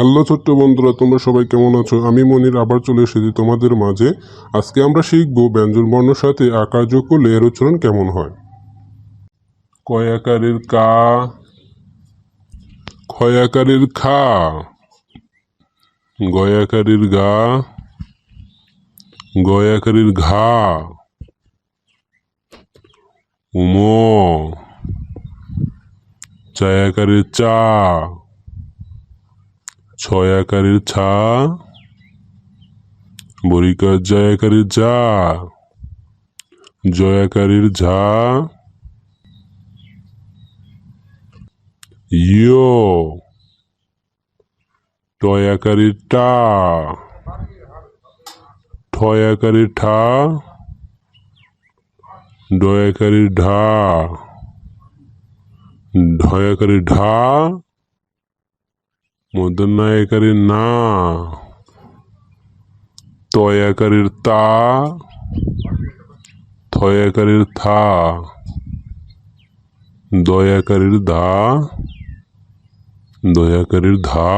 Hello ছোট্ট বন্ধুরা, তোমরা সবাই কেমন আছো? আমি মনির, আবার চলে এসেছি তোমাদের মাঝে। আজকে আমরা শিখব ব্যঞ্জন বর্ণের সাথে আকার যোগ করলে এর উচ্চারণ কেমন হয়। কয় আকারের কা? ক্ষয় আকারের খা? গয় আকারের গা? গয় আকারের ঘা? উম চায় আকারের চা? ছয় আকারের ছা, বরিকার জয় আকারের যা জয় আকারের ঝা, ইয়, টয় আকারের টা, ঠয় আকারের ঠা, ডয় আকারের ঢা, ঢয় আকারের ঢা মূর্ধন্য আকারের না তয় আকারের তা থয় আকারের থা দয় আকারের ধা দয় আকারের ধা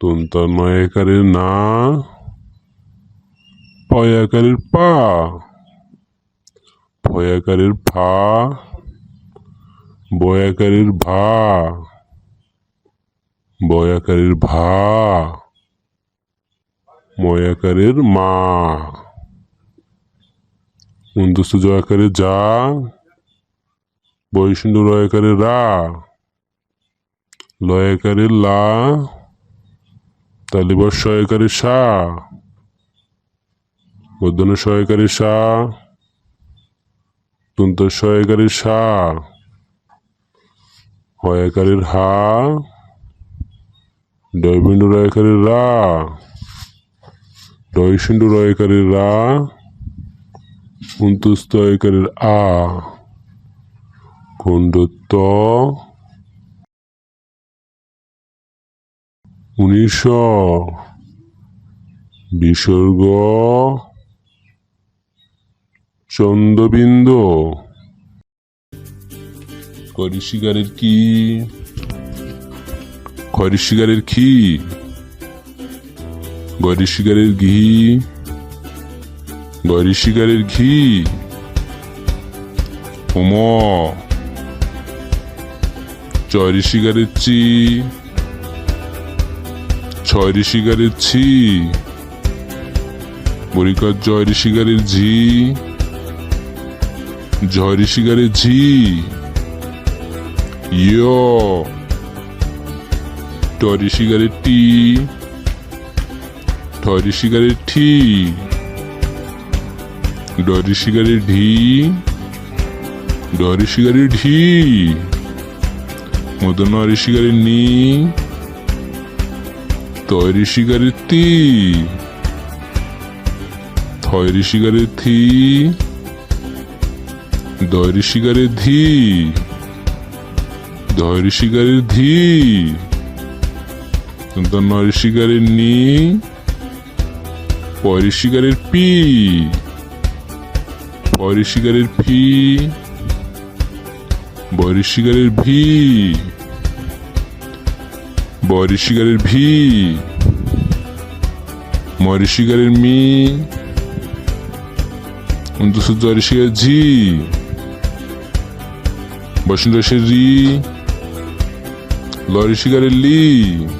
তন্তা নয় আকারের না পয় আকারের পা ফয় আকারের ফা বয় আকারের ভা বয়াকারের ভা, ময়াকারের মা। মন্দস্ত জয়াকারে যা বৈষ্ণব রয়াকারে রা। লয়াকারে লা তালিবর সয়াকারে সা। বদন সয়াকারে সা। তন্ত সয়াকারে সা। হয়াকারের হা। ডয়বিন্দু রয়কারের রা ডয়সিন্দু রয়কারের রা উন্তুস্ত একারের আ খণ্ডত্ব উনিশ বিসর্গ চন্দ্রবিন্দু করি শিকারের কি খয়রি শিকারের খি গরি শিকারের ঘি। গরি শিকারের ঘি। হোম চয়রি শিকারের চি। ছয়রি শিকারের ছি। বরিকর জয়রি শিকারের ঝি। জয়রি শিকারের ঝি। ইয়। টরি শিকারের টি ঠরি শিকারের ঠি ডরি শিকারের ঢি ডরি শিকারের ঢি মদনারি শিকারের নি তৈরি শিকারের তি থয়রি শিকারের থি দয়রি শিকারের ধি দয়রি শিকারের ধি দন্নরি শিকারের নি পয়রি শিকারের পি পয়রি শিকারের ফি বয়রি শিকারের ভি বয়রি শিকারের ভি ময়রি শিকারের মি জয়রি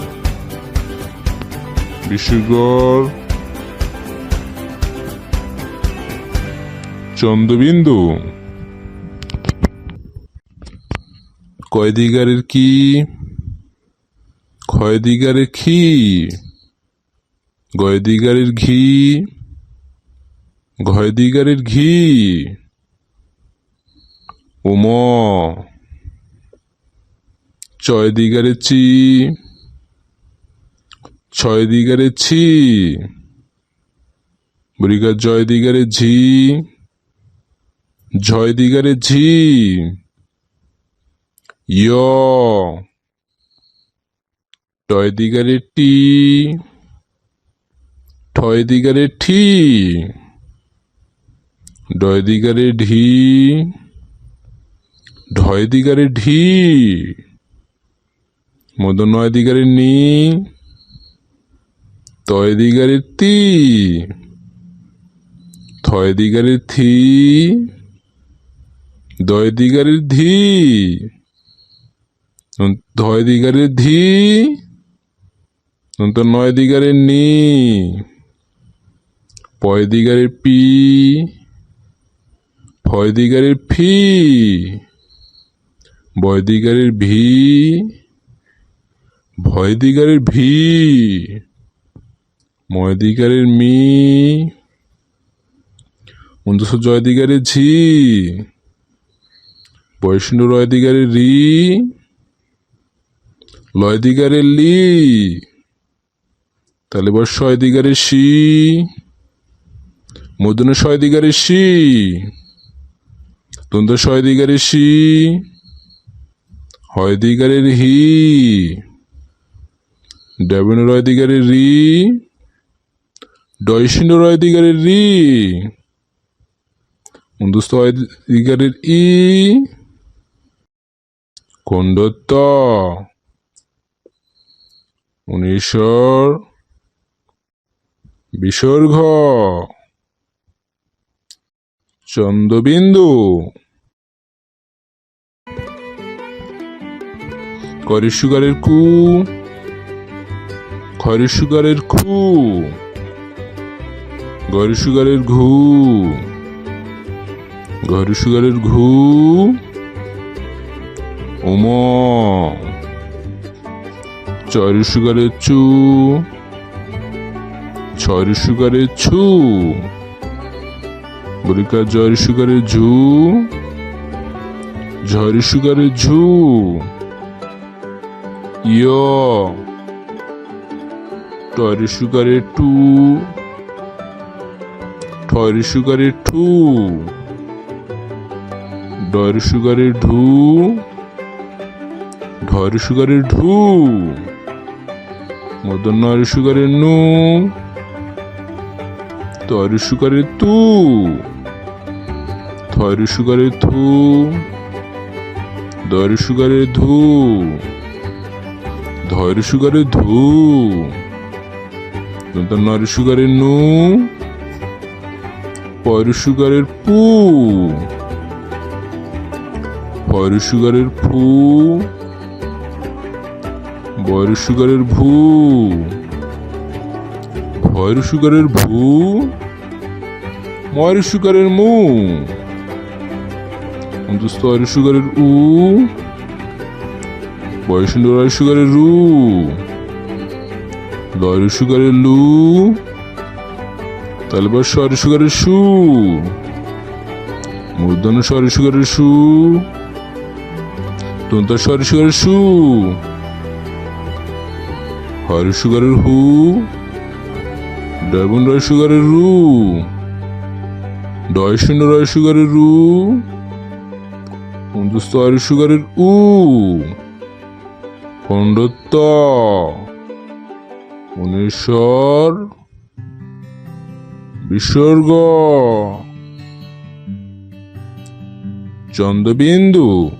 চন্দ্রবিন্দু কয়দিগারের কি? ক্ষয়দিগারের খি গয়দিগারের ঘি? ঘয়দিগারের ঘি? উম। চয়দিগারের চি? ছয় দিগারে ছি। বরিকার জয় দিগারে ঝি। জয় দিগারে ঝি। ইয় টয় দিগারে টি। ঠয় দিগারে ঠি। ডয় দিগারে ঢি। ঢয় দিগারে ঢি। মদন নয় দিগারে নি। তয় দিগারে তি। থয় দিগারে থি। দয় দিগারে ধি। ধয় দিগারে ধি। তো নয় দিগারে নি। পয় দিগারে পি। ফয় দিগারের ফি। বয় দিগারের ভি। ভয় দিগারের ভি। ময়। দিগারের মি উনদশ জয় দিগারের ঝি বৈষ্ণু রয়দিগারের রি। লয় দিগারের লি। তাহলে বস ছয় সি মদনে দিগারের সি তন্দ্র ছয় দিগারের সি হয় দিগারের হি। ডেবন রয়দিগারের রি। ডয়সিন রয় দিগারের রি হয় দিগারের ই। খণ্ডত্ব উনিশর বিসর্গ। চন্দ্রবিন্দু। করে সুগারের কু। খরে সুগারের খু। গরে সুগারের ঘু। ঘরে সুগারের ঘু। উম চর সুগারের চু। ছয় সুগারের ছু। বরিকা জয় সুগারের ঝু। ঝয় সুগারের ঝু। ইয়। টয় সুগারের টু। ঠয় সুগারের টু ডয় সুগারের ঢু ঢয় সুগারের ঢু মদন নয় সুগারের নু। তয় সুগারের তু। থয় সুগারের থু। দয় সুগারের ধু। ধয় সুগারের ধু। নয় সুগারের নু। পয় সুগারের পু পয় সুগারের ফু বয় সুগারের ভু ভয়ের সুগারের ভু ময়ের সুগারের মু। অন্তস্তয়ের সুগারের উ। বয়সুন্দর সুগারের রু লয়ের সুগারের লু। তালবার স্বর সুগারের সু। মূর্ধন স্বর সুগারের সু। তন্তার সরি সুগারের সু। হর সুগারের হু। ডায়মন্ড রয় সুগারের রু। ডয় শূন্য রয় সুগারের রু। উনদুস্ত আর সুগারের উ। খণ্ডত্ব। উনিশ্বর বিসর্গ। চন্দ্রবিন্দু।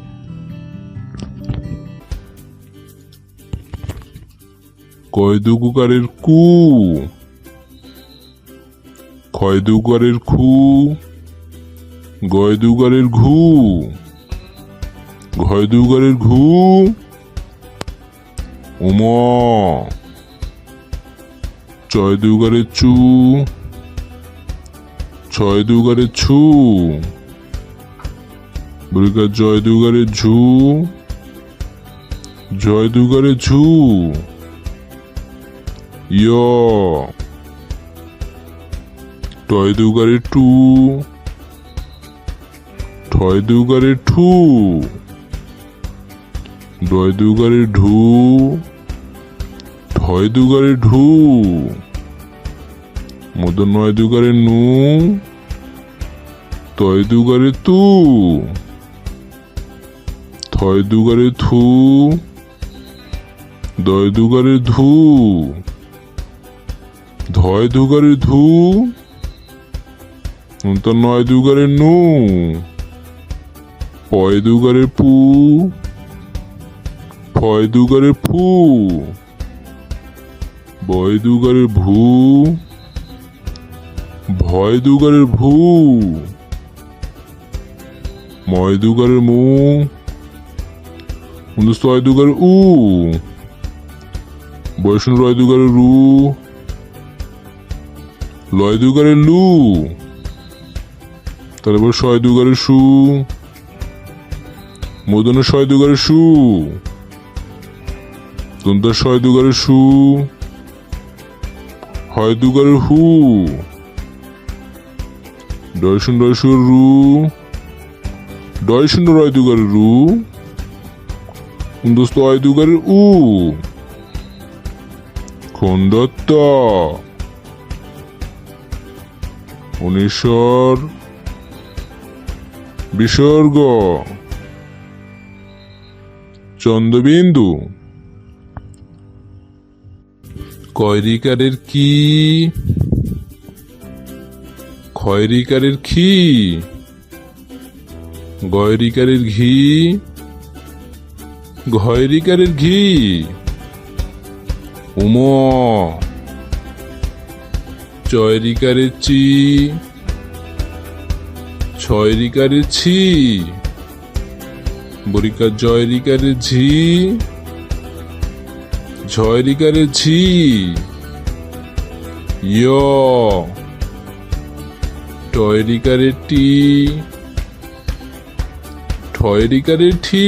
কয়দুকুকারের কু। ক্ষয়দুগারের খু। গয়দুগারের ঘু। ঘয়দুগারের ঘু। উম। চয়দুগারের চু। ছয়দুগারের ছু। বৃকা জয়দুগারের ঝু। জয়দুগারের ঝু। ইয় টয় দুগারে টু। ঠয় দুগারে ঠু। ডয় দুগারে ঢু। ঢয় দুগারে ঢু। মদন নয় দুগারে নু, তয় দুগারে তু, থয় দুগারে থু, দয় দুগারে ধু, ধয় দুগারে ধু তো নয় দুগারে নু, পয় দুগারে পু, ফয় দুগারে ফু, বয় দুগারে ভু ভয় দুগারের ভু। ময় দুগারের মু। ছয় দুগারে উ। বয়সন রয় রু। লয় দুগারে লু তারপর ছয় দুগারে সু। মদনের ছয় দুগারে সু। ছয় দুগারে সু। হয় দুগারের হু। রু রু দোস্ত উ খন্দত্ত উনিশ্বর বিসর্গ চন্দ্রবিন্দু কয়রিকারের কি খয়রিকারের খি গয়রিকারের ঘি। ঘয়রিকারের ঘি। উম। চয়রিকারের চি। ছয়রিকারের ছি। বরিকা জয়রিকারের ঝি। ঝয়রিকারের ঝি। ইয় টয়রিকারের টি ঠয়রিকারের ঠি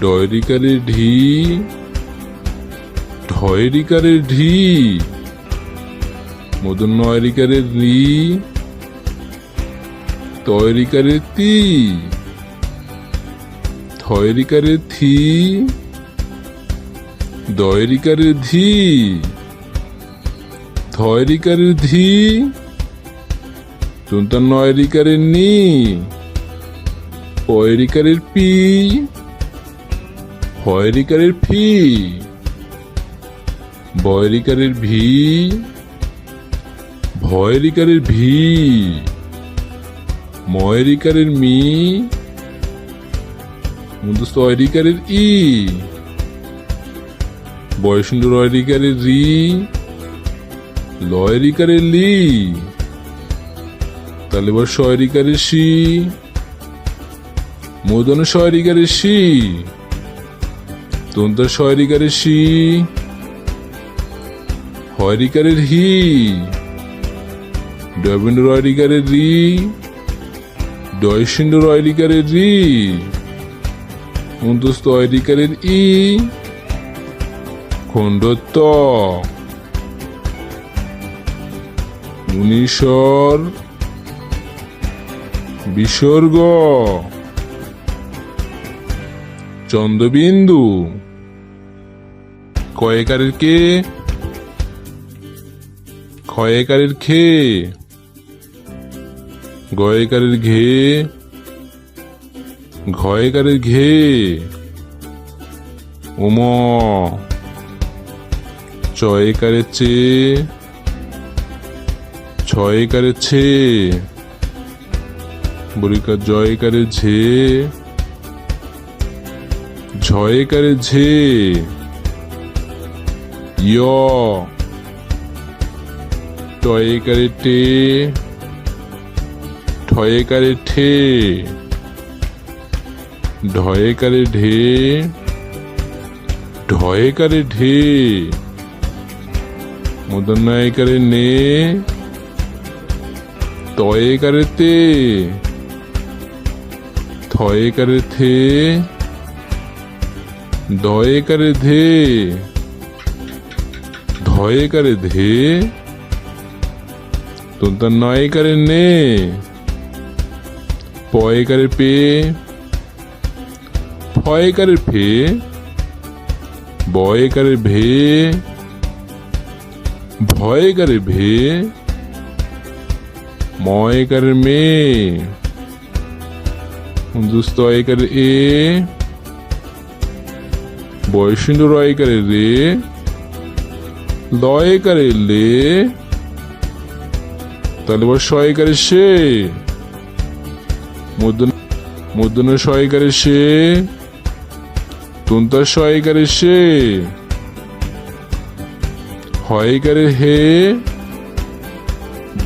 ডয়রিকারের ঢি ঢয়রিকারের ঢি মদন নয়রিকারের রি তয়রিকারের তি থয়রিকারের থি দয়রিকারের ধি থয়রিকারের ধি, চুন্তান নয়রিকারের নি, পয়রিকারের পি, হয়রিকারের ফি, বয়রিকারের ভি, ভয়রিকারের ভি, ময়রিকারের মি সয়রিকারের ই বয়সুন্ড রয়রিকারের রি লয়রিকারের লি। তাহলে এবার শয়রিকারের সি। মদন শয়রিকারের সি। তন্তার শয়রিকারের সি। হয়রিকারের হি। ডবেন্ড রয়রিকারের রি। ডয়সিন্ড রয়রিকারের রি। অন্তস্থ অয়রিকারের ই। খণ্ডত্ব। মুনীশ্বর বিসর্গ চন্দ্রবিন্দু কয়েকারের কে ক্ষয়কারের খে গয়কারের ঘে ঘয়কারের ঘে উম চয়কারের চে ছয়কারের ছে বরিকার জয়কারের ঝে ঝয়কারের ঝে ইয় টয়েকারে টে ঠয়েকারে ঠে ঢয়েকারে ঢে ঢয়েকারে ঢে মদনায়কারে নে তয়েকারে তে থয়েকারে থে দয়েকারে ধে ধয়েকারে ধে তোর নয়কারে নে পয়কারে পে ফয়কারে ফে বয়কারে ভে ভয়কারে ভে ময়কারে মে দুস্থ একারে এ। বয়সিন্দ রয়কারে রে। লয়কারে লে। তাহলে এবার শয়কারে সে। মধ্যন মধ্যন শয়কারে সে। তুন্তার শয়কারে সে। হয়কারে হে।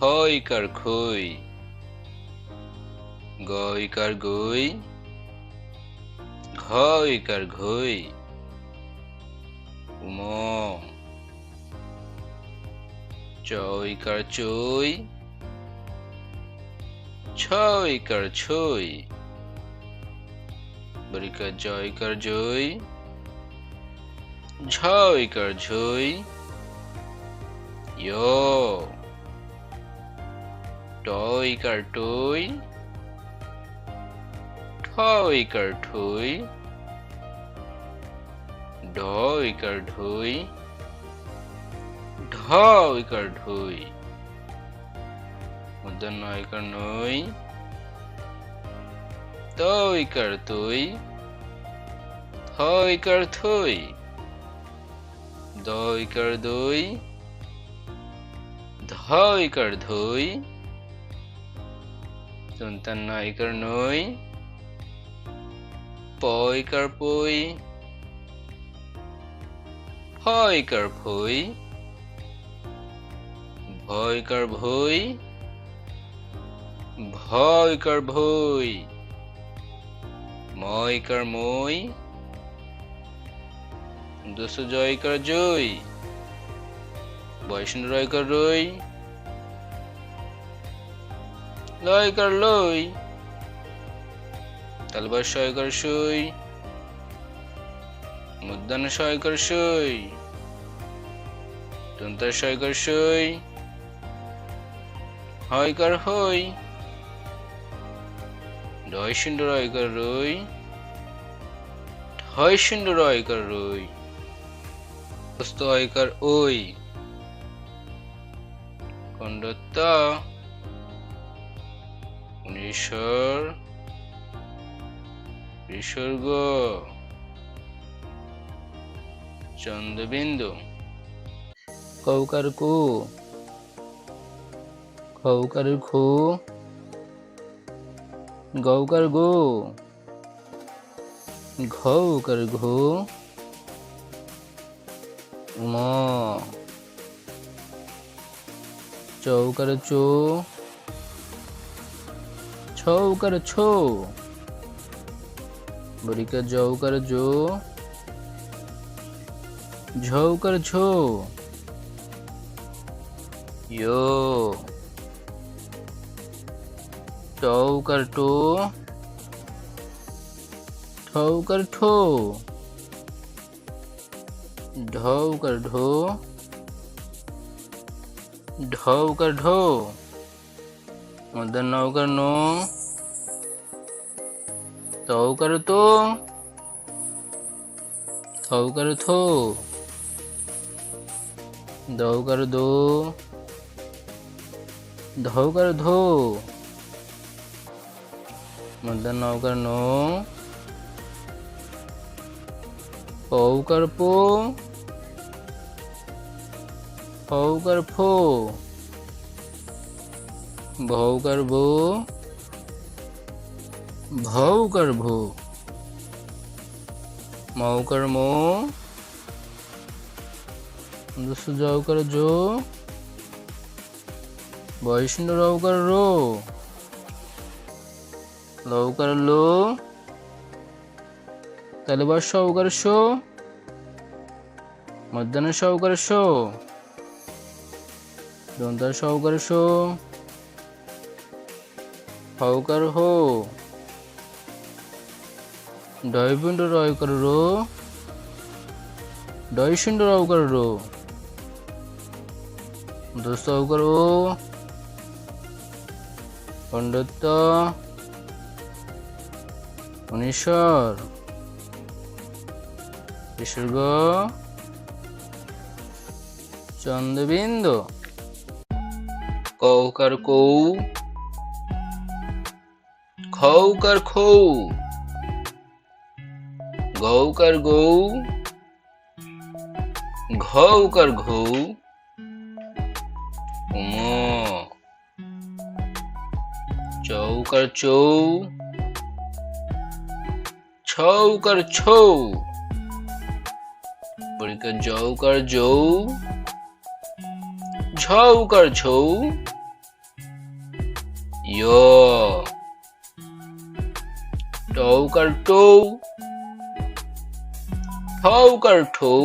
হয়কার খই গয়কার গই ঘয়কার ঘই উম চয়কার চই ছয়কার ছই বরিকার জয় ঝয়কার ঝই ইয়ো টয়কার টই ঠয়কার ঠই ঢয়কার ঢই ঢয়কার ঢই মুদ্রা নয়কার নই তয়কার তৈ থয়কার থই দয়কার দই ধয়কার ধই সন্তান নয়কার নই পয়কার পই ফয়কার ফই ভয়কার ভই ভয়কার ভই ময়কার মই দুশো জয়কার জয় বৈষ্ণব রয়কার রই লয়কার লই তালবার শয়কার সই মুদ্দান শয়কার সই তন্তার শয়কার সই হয়কার হই। ডয় শূন্য রয়কার রই। ঢয় শূন্য রয়কার রই। হস্ত অয়কার ওই। খণ্ডত্ব উনিশ্বর বিসর্গ চন্দ্রবিন্দু কৌকার কু খৌকার খু গৌকার গো ঘৌকার ঘো ম চৌকার চো छो कर छो। बुरी कर जो कर जो। झो कर छो। यो। टौ कर टो। ठौ कर ठो। ढो कर ढो। ढो कर ढो। मदन नौ कर नौ। ঠো ঢৌকার ঢো ঢৌকার ঢো মধ্যে নৌকার নো তৌকার তো থৌকার থো দৌকার দো ধৌকার ধো মধ্যে নৌকার নো পৌকার পো ফৌকার ফো ভৌকার ভো ভৌকার ভো মৌকার মো জো বৈষ্ণব রৌকার রো লৌকার লো তাহলে বা সৌকার শো মধ্যাহ্ন সহকারে শো দন্তার সহকারে শো হকার হো। ডয় পিণ্ড রয় করে রো ডয় রও করে রো দোস্ত হকার ও খণ্ডত্ব উনিশ্বর বিসর্গ চন্দ্রবিন্দু কৌকার কৌ খৌকার খৌ গৌকার গৌ ঘৌকার ঘৌ উম চৌকার চৌ ছৌকার ছৌ, পরীক্ষা জৌকার জৌ ঝৌকার ঝৌ ইয় টৌকার টৌ ঠৌকার ঠৌ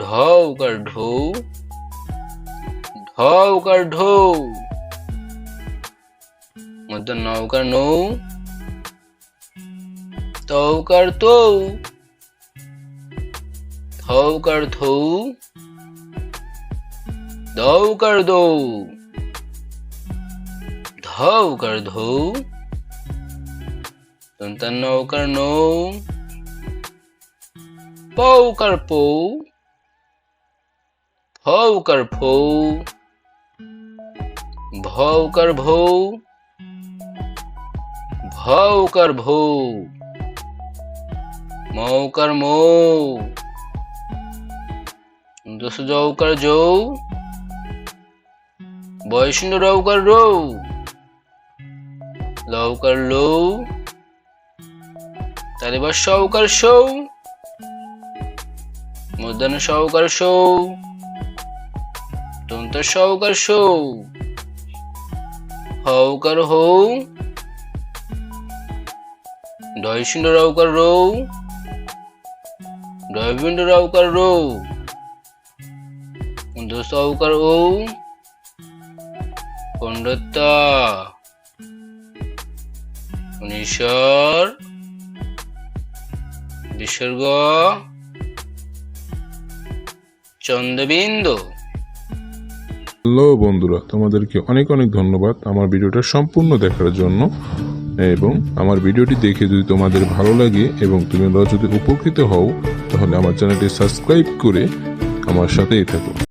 ঢৌকার ঢৌ ঢৌকার ঢৌ মধ্য নৌকার নৌ তৌকার তৌ থৌকার থৌ দৌকার দৌ ধৌকার ধৌ দন্তার নৌকার নৌ পৌকার পৌ ফৌকার ফৌ ভৌকার ভৌ ভৌকার ভৌ মৌকার মৌ দশ জৌকার জৌ বয়সিন্দ রৌকার রৌ লৌকার লৌ তার এবার সৌকার সৌ মধ্যাহ্ন সহকার সৌ। দন্ত সহকার সৌ। হৌকার হৌ ডয়সিন্দ রৌকার রৌ ডয়বিন্দ রৌকার রৌ অউকার ও। পণ্ডতা উনিশ্বর বিসর্গ। চন্দ্রবিন্দু। হ্যালো বন্ধুরা, তোমাদেরকে অনেক অনেক ধন্যবাদ আমার ভিডিওটা সম্পূর্ণ দেখার জন্য। এবং আমার ভিডিওটি দেখে যদি তোমাদের ভালো লাগে এবং তুমি যদি উপকৃত হও, তাহলে আমার চ্যানেলটি সাবস্ক্রাইব করে আমার সাথেই থাকো।